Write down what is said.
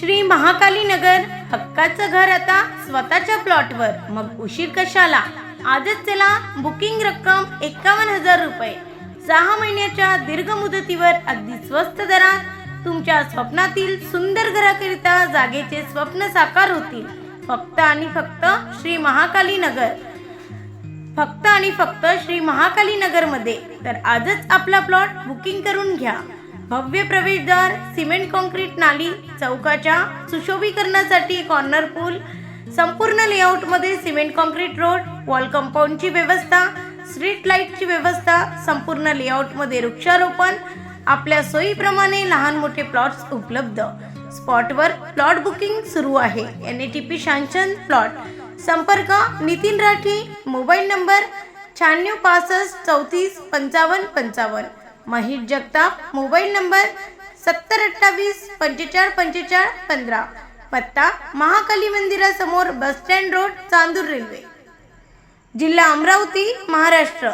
महाकाली नगर हक्काचं घर आता स्वतःच्या प्लॉटवर. मग उशीर कशाला? आजच चला बुकिंग रक्कम एकावन्न हजार रुपये. सहा महिन्याच्या दीर्घ मुदतीवर अगदी स्वस्त दरात तुमच्या स्वप्नातील सुंदर घराकरिता जागेचे स्वप्न साकार होतील. फक्त आणि फक्त श्री महाकाली नगर फक्त आणि फक्त श्री महाकाली नगरमध्ये तर आजच आपला प्लॉट बुकिंग करून घ्या. भव्य प्रवेशद्वार सिमेंट कॉन्क्रीट नाली चौकाच्या सुशोभीकरणासाठी कॉर्नर पूल संपूर्ण लेआउटमध्ये सिमेंट कॉन्क्रीट रोड वॉल कंपाऊंडची व्यवस्था स्ट्रीट लाईटची व्यवस्था संपूर्ण लेआउटमध्ये वृक्षारोपण आपल्या सोयीप्रमाणे लहान मोठे प्लॉट्स उपलब्ध. स्पॉटवर प्लॉट बुकिंग सुरू आहे. एन ए टी पी शांशन प्लॉट संपर्क नितीन राठी मोबाईल नंबर शहाण्णव पासष्ट चौतीस पंचावन्न पंचावन्न. महेश जगताप मोबाईल नंबर सत्तर अठ्ठावीस पंचेचाळ पंचेचाळ पंधरा. पत्ता महाकाली मंदिरासमोर bus stand road Chandur railway. जिल्हा अमरावती महाराष्ट्र.